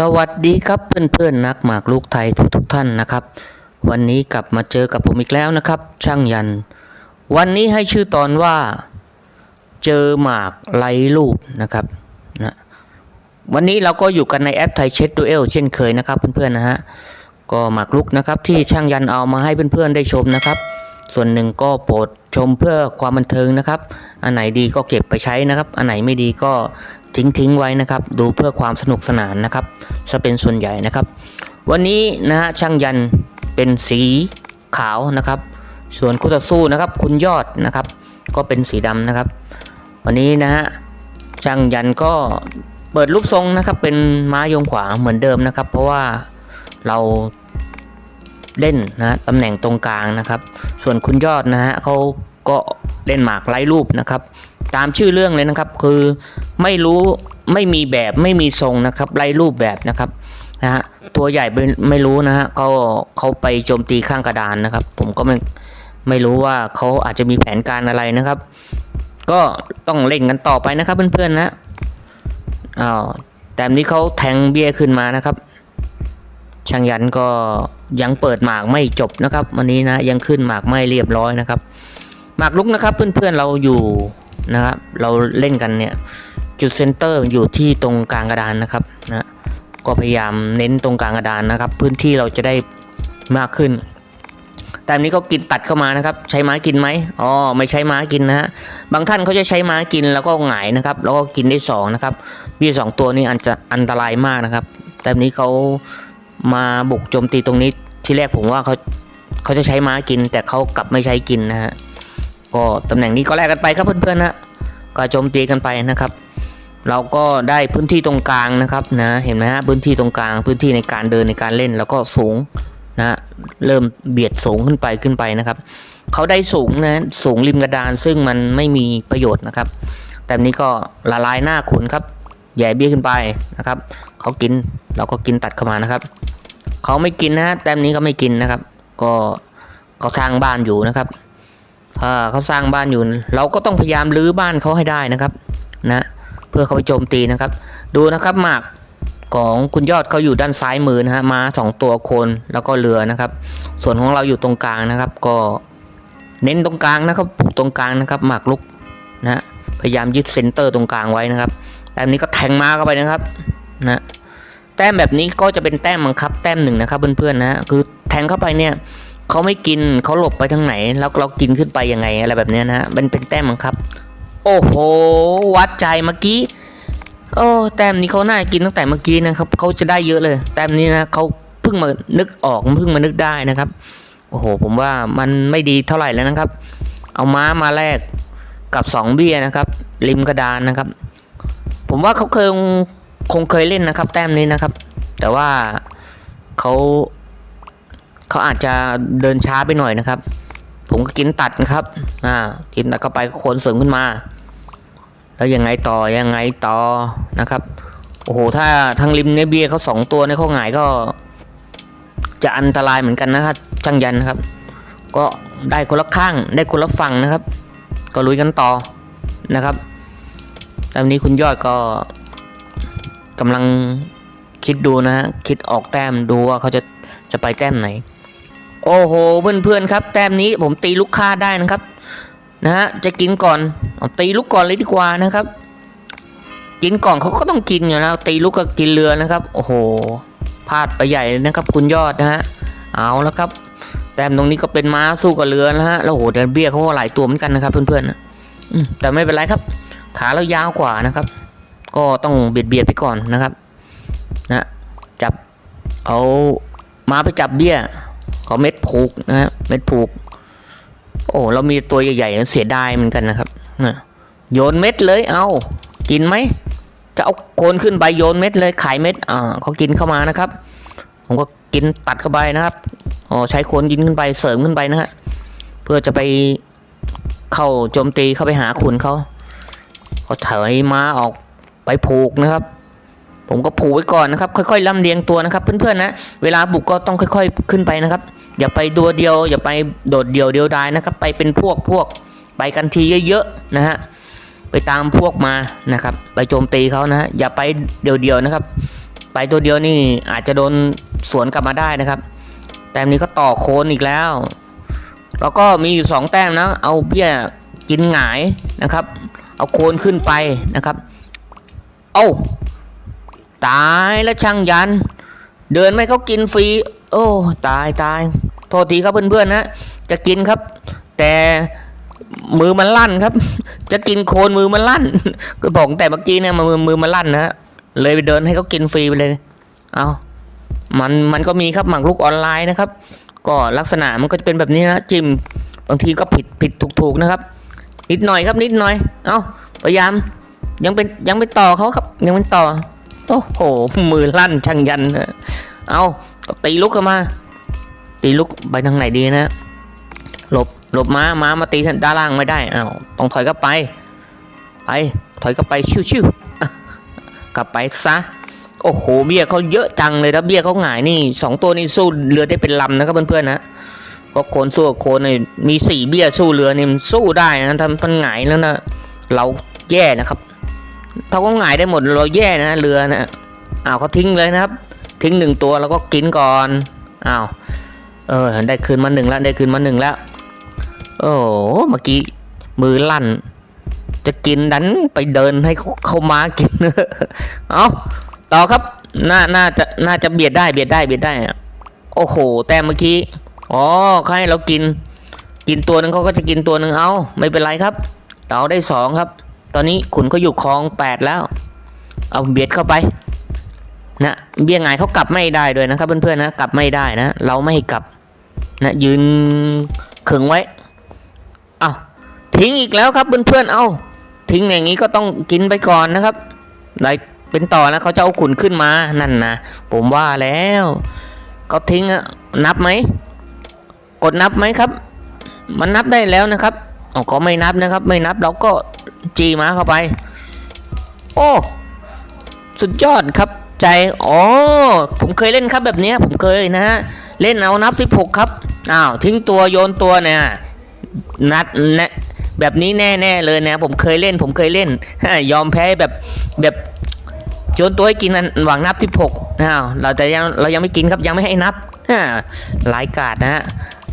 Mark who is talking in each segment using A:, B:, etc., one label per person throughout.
A: สวัสดีครับเพื่อนๆนักหมากลูกไทยทุกๆทท่านนะครับ วันนี้กลับมาเจอกับผมอีกแล้วนะครับ ช่างยัน วันนี้ให้ชื่อตอนว่า เจอหมากไร้รูปนะครับนะวันนี้เราก็อยู่กันในแอปไทยเช็ดดูเอลเช่นเคยนะครับเพื่อนๆนะฮะก็หมากลุกนะครับที่ช่างยันเอามาให้เพื่อนๆได้ชมนะครับ ส่วนหนึ่งก็โปรดชมเพื่อความบันเทิงนะครับ อันไหนดีก็เก็บไปใช้นะครับ อันไหนไม่ดีก็ทิ้งทิ้งๆไว้นะครับ ดูเพื่อความสนุกสนานนะครับจะเป็นส่วนใหญ่นะครับ วันนี้นะฮะช่างยันเป็นสีขาวนะครับ ส่วนคู่ต่อสู้นะครับ คุณยอดนะครับ ก็เป็นสีดำนะครับ วันนี้นะฮะช่างยันก็เปิดรูปทรงนะครับ เป็นม้ายงขวางเหมือนเดิมนะครับ เพราะว่าเรา เล่นนะตำแหน่งตรงกลางนะครับ ส่วนคุณยอดนะฮะเขาก็เล่นหมากไร้รูปนะครับ ตามชื่อเรื่องเลยนะครับ คือไม่รู้ไม่มีแบบไม่มีทรงนะครับไร้รูปแบบนะครับนะฮะตัวใหญ่ไม่ไม่รู้นะฮะก็เขาไปโจมตีข้างกระดานนะครับ ผมก็ไม่ไม่รู้ว่าเขาอาจจะมีแผนการอะไรนะครับ ก็ต้องเล่นกันต่อไปนะครับเพื่อนๆนะอ้าวแต่นี้เขาแทงเบี้ยขึ้นมานะครับ ช่างยันก็ยังเปิดหมากไม่จบนะครับ วันนี้นะยังขึ้นหมากไม่เรียบร้อยนะครับ หมากลุกนะครับเพื่อนๆเราอยู่นะครับเราเล่นกันเนี่ยจุดเซนเตอร์อยู่ที่ตรงกลางกระดานนะครับนะก็พยายามเน้นตรงกลางกระดานนะครับ พื้นที่เราจะได้มากขึ้น แต่นี้ก็กินตัดเข้ามานะครับ ใช้ม้กินไหมอ๋อไม่ใช้ม้กินนะฮะบางท่านเขาจะใช้ม้กินแล้วก็หงายนะครับ แล้วก็กินได้สองนะครับเบี้ยสองตัวนี้อันจะอันตรายมากนะครับ แต่นี้เขา มาบุกโจมตีตรงนี้ที่แรกผมว่าเขาเขาจะใช้ม้ากิน แต่เขากลับไม่ใช้กินนะฮะก็ตำแหน่งนี้ก็แลกกันไปครับเพื่อนๆนะก็โจมตีกันไปนะครับ เราก็ได้พื้นที่ตรงกลางนะครับนะเห็นไหมฮะพื้นที่ตรงกลางพื้นที่ในการเดินในการเล่นแล้วก็สูงนะเริ่มเบียดสูงขึ้นไปขึ้นไปนะครับเขาได้สูงนะสูงริมกระดานซึ่งมันไม่มีประโยชน์นะครับ แต่นี้ก็ละลายหน้าขุนครับใหญ่เบี้ยขึ้นไปนะครับเขากินเราก็กินตัดเข้ามานะครับ เขาไม่กินนะฮะแต้มนี้ก็ไม่กินนะครับ ก็เขาสร้างบ้านอยู่นะครับถ้าเขาสร้างบ้านอยู่ เราก็ต้องพยายามรื้อบ้านเขาให้ได้นะครับ นะ เพื่อเขาไปโจมตีนะครับ ดูนะครับหมากของคุณยอดเขาอยู่ด้านซ้ายมือนะฮะมาสองตัวโคนแล้วก็เรือนะครับ ส่วนของเราอยู่ตรงกลางนะครับ ก็เน้นตรงกลางนะครับปลูกตรงกลางนะครับหมากลุกนะพยายามยึดเซนเตอร์ตรงกลางไว้นะครับแต้มนี้ก็แทงมาเข้าไปนะครับ นะ แต้มแบบนี้ก็จะเป็นแต้มบังคับ แต้มหนึ่งนะครับเพื่อนๆนะคือแทงเข้าไปเนี่ยเขาไม่กินเขาหลบไปทางไหน แล้วเรากินขึ้นไปยังไงอะไรแบบเนี้ยนะมันเป็นแต้มบังคับ โอ้โห วัดใจเมื่อกี้โอ้แต้มนี้เขาน่ากินตั้งแต่เมื่อกี้นะครับเขาจะได้เยอะเลย แต้มนี้นะเขาเพิ่งมานึกออกเพิ่งมานึกได้นะครับโอ้โห ผมว่ามันไม่ดีเท่าไหร่แล้วนะครับ เอาม้ามาแลกกับสองเบี้ยนะครับ ริมกระดานนะครับ ผมว่าเขาเคย คงเคยเล่นนะครับ แต้มนี้นะครับ แต่ว่าเขาเขาอาจจะเดินช้าไปหน่อยนะครับ ผมก็กินตัดนะครับ อ่า กินตัดเข้าไปก็โคนเสริมขึ้นมา แล้วยังไงต่อยังไงต่อนะครับ โอ้โห ถ้าทางริมเนเบียร์เขาสองตัวเนี่ยเขาหงายก็ จะอันตรายเหมือนกันนะครับ ช่างยันนะครับ ก็ได้คนละข้างได้คนละฝั่งนะครับ ก็ลุยกันต่อนะครับตอนนี้คุณยอดก็ กำลังคิดดูนะฮะคิดออกแต้มดูว่าเขาจะจะไปแต้มไหน โอ้โหเพื่อนๆครับ แต้มนี้ผมตีลูกค้าได้นะครับนะฮะจะกินก่อนเอาตีลูกก่อนเลยดีกว่านะครับ กินก่อนเขาก็ต้องกินอยู่แล้วตีลูกก็กินเรือนะครับ โอ้โหพลาดไปใหญ่เลยนะครับ คุณยอดนะฮะเอาแล้วครับ แต้มตรงนี้ก็เป็นม้าสู้กับเรือนะฮะแล้วโอ้โหเดนเบียเขาก็หลายตัวเหมือนกันนะครับ เพื่อนๆนะอืมแต่ไม่เป็นไรครับ ขาเรายาวกว่านะครับ ก็ต้องเบียดเบียดไปก่อนนะครับนะจับเอามาไปจับเบี้ยก็เม็ดผูกนะฮะเม็ดผูก โอ้เรามีตัวใหญ่ๆเสียดายเหมือนกันนะครับนะโยนเม็ดเลยเอากินไหมจะเอาโคนขึ้นใบโยนเม็ดเลยขายเม็ดอ่าเขากินเข้ามานะครับ ผมก็กินตัดเข้าไปนะครับอ๋อใช้โคนยินขึ้นไปเสริมขึ้นไปนะฮะเพื่อจะไปเข้าโจมตีเข้าไปหาขุนเขาเขาถอยม้าออก ไปผูกนะครับ ผมก็ผูกไว้ก่อนนะครับ ค่อยๆลำเลียงตัวนะครับ เพื่อนๆนะเวลาบุกก็ต้องค่อยๆขึ้นไปนะครับ อย่าไปตัวเดียว อย่าไปโดดเดียวเดียวดายนะครับ ไปเป็นพวกพวกไปกันทีเยอะๆนะฮะไปตามพวกมานะครับ ไปโจมตีเขานะฮะอย่าไปเดียวๆนะครับ ไปตัวเดียวนี่อาจจะโดนสวนกลับมาได้นะครับ แต้มนี้ก็ต่อโคนอีกแล้วแล้วก็มีอยู่สองแต้มนะ เอาเบี้ยกินหงายนะครับ เอาโคนขึ้นไปนะครับ เอ้าตายแล้วช่างยัน เดินไม่เขากินฟรี โอ้ ตายตายโทษทีครับเพื่อนๆนะ จะกินครับ แต่มือมันลั่นครับ จะกินโคนมือมันลั่น ก็บอกตั้งแต่เมื่อกี้เนี่ยมือมือมันลั่นนะเลยไปเดินให้เขากินฟรีไปเลย เอามันมันก็มีครับหมากรุกออนไลน์นะครับ ก็ลักษณะมันก็จะเป็นแบบนี้นะจิมบางทีก็ผิดผิดถูกถูกนะครับ นิดหน่อยครับนิดหน่อย เอาพยายาม ยังเป็นยังเป็นต่อเขาครับ ยังเป็นต่อ โอ้โห มือลั่นช่างยันเอาก็ตีลุกเข้ามา ตีลุกไปทางไหนดีนะหลบหลบมามามาตีด้านล่างไม่ได้อ้าวต้องถอยกลับไป ไปถอยกลับไปชิวๆอะกลับไปซะโอ้โหเบี้ยเขาเยอะจังเลยนะเบี้ยเขาหงายนี่สองตัวนี่สู้เรือได้เป็นลำนะครับเพื่อนๆนะเพราะโคนสู้กับโคนนี่มีสี่เบี้ยสู้เรือนี่มันสู้ได้นะถ้ามันหงายแล้วนะเราแย่นะครับ เขาหงายได้หมดเราแย่นะเรือนะอ้าวเขาทิ้งเลยนะครับ ทิ้งหนึ่งตัวแล้วก็กินก่อนอ้าวเออได้คืนมาหนึ่งแล้วได้คืนมาหนึ่งแล้วโอ้โหเมื่อกี้มือลั่น จะกินดันไปเดินให้เขามากินเอาต่อครับน่าน่าจะน่าจะเบียดได้เบียดได้เบียดได้โอ้โห แต่เมื่อกี้อ๋อเขาให้เรากิน กินตัวหนึ่งเขาก็จะกินตัวหนึ่งเอาไม่เป็นไรครับ เราได้สองครับ ตอนนี้ขุนเขาอยู่คลองแปดแล้ว เอาเบียดเข้าไปนะเบี้ยงไงายเขากลับไม่ได้ด้วยนะครับเพื่อนๆนะกลับไม่ได้นะ เราไม่ให้กลับนะยืนขึงไว้เอาทิ้งอีกแล้วครับเพื่อนๆเอาทิ้งอย่างนี้ก็ต้องกินไปก่อนนะครับได้เป็นต่อแล้วเขาจะเอาขุนขึ้นมานั่นนะผมว่าแล้วเขาทิ้งอะนับไหมกดนับไหมครับ มันนับได้แล้วนะครับ อ๋อก็ไม่นับนะครับ ไม่นับเราก็จีมาเข้าไป โอ้สุดยอดครับใจอ๋อผมเคยเล่นครับแบบนี้ผมเคยนะฮะเล่นเอานับ 16 ครับอ้าวทิ้งตัวโยนตัวเนี่ยนัดนะแบบนี้แน่ๆเลยนะผมเคยเล่น ผมเคยเล่นยอมแพ้แบบแบบโจนตัวให้กินหวังนับ 16อ้าวเราแต่ยังเรายังไม่กินครับยังไม่ให้นับหลายกาดนะฮะ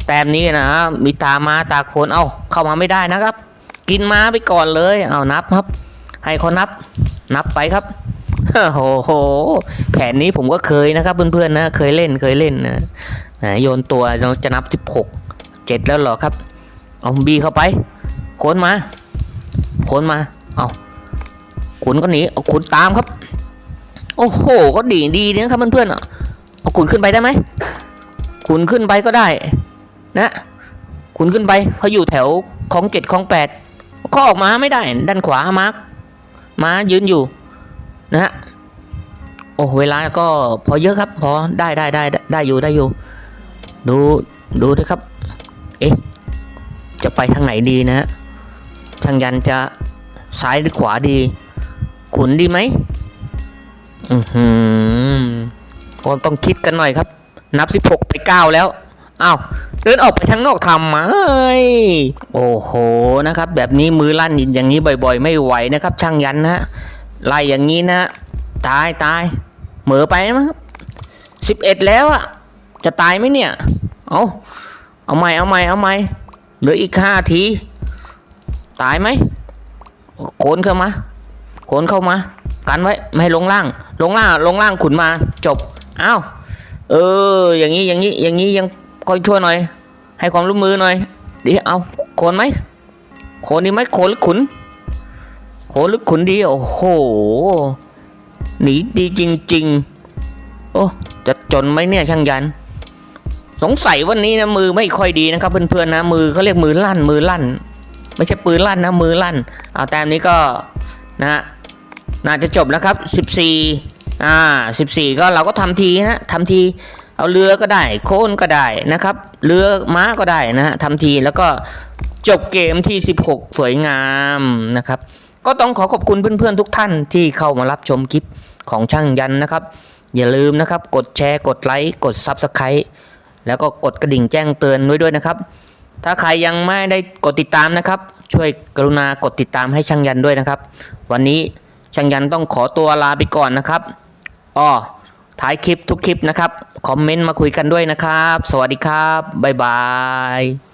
A: แต้มนี้นะมีตามาตาโคนเอ้าเข้ามาไม่ได้นะครับ กินมาไปก่อนเลยเอานับครับ ให้เขานับ นับไปครับโอ้โห แผนนี้ผมก็เคยนะครับ เพื่อนๆนะเคยเล่นเคยเล่นนะโยนตัวจะนับ 16 7 แล้วหรอครับเอาบีเข้าไปโคนมาโคนมาเอาขุนก็หนีเอาขุนตามครับ โอ้โห ก็ดีดีนะครับเพื่อนๆเอาขุนขึ้นไปได้ไหมขุนขึ้นไปก็ได้ นะขุนขึ้นไปเขาอยู่แถวของเจ็ดของแปดก็ออกมาไม่ได้ ด้านขวามาร์คมายืนอยู่นะฮะโอ้เวลาก็พอเยอะครับ พอได้ได้ได้ได้ได้อยู่ได้อยู่ ดูดูด้วยครับ เอ๊ะจะไปทางไหนดีนะฮะช่างยันจะซ้ายหรือขวาดี ขุนดีไหมอือหือก็ต้องคิดกันหน่อยครับ นับ 16 ไป 9 แล้ว อ้าว เดินออกไปทางนอกทำไม โอ้โหนะครับ แบบนี้มือลั่นอย่างนี้บ่อย ๆ ไม่ไหวนะครับ ช่างยันนะฮะไล่อย่างนี้นะตายตายเหมือไปมั้งครับสิบเอ็ดแล้วอะจะตายไหมเนี่ย เอาเอาใหม่เอาใหม่เอาใหม่เหลืออีกห้าที ตายไหมโขนเข้ามาโขนเข้ามา กันไว้ไม่ให้ลงล่าง ลงล่างลงล่างขุนมาจบอ้าวเออ อย่างนี้อย่างนี้อย่างนี้ยัง คอยช่วยหน่อย ให้ความร่วมมือหน่อยเดี๋ยวเอาโขนไหมโขนดีไหมโขนหรือขุนโขนหรือขุนดีโอ้โหหนีดีจริง ๆ โอ้จะจนไหมเนี่ยช่างยัน สงสัยวันนี้นะมือไม่ค่อยดีนะครับเพื่อนๆนะมือเขาเรียกมือลั่นมือลั่น ไม่ใช่ปืนลั่นนะมือลั่นเอาแต้มนี้ก็นะฮะน่าจะจบแล้วครับ 14อ่า14 ก็เราก็ทำทีนะทำที เอาเรือก็ได้ โคนก็ได้นะครับ เรือม้าก็ได้นะฮะทำทีแล้วก็จบเกมที่ 16 สวยงามนะครับ ก็ต้องขอขอบคุณเพื่อนๆทุกท่านที่เข้ามารับชมคลิปของช่างยันนะครับ อย่าลืมนะครับ กดแชร์กดไลค์กด Subscribe แล้วก็กดกระดิ่งแจ้งเตือนไว้ด้วยนะครับ ถ้าใครยังไม่ได้กดติดตามนะครับ ช่วยกรุณากดติดตามให้ช่างยันด้วยนะครับ วันนี้ช่างยันต้องขอตัวลาไปก่อนนะครับอ้อท้ายคลิปทุกคลิปนะครับ คอมเมนต์มาคุยกันด้วยนะครับ สวัสดีครับ บ๊ายบาย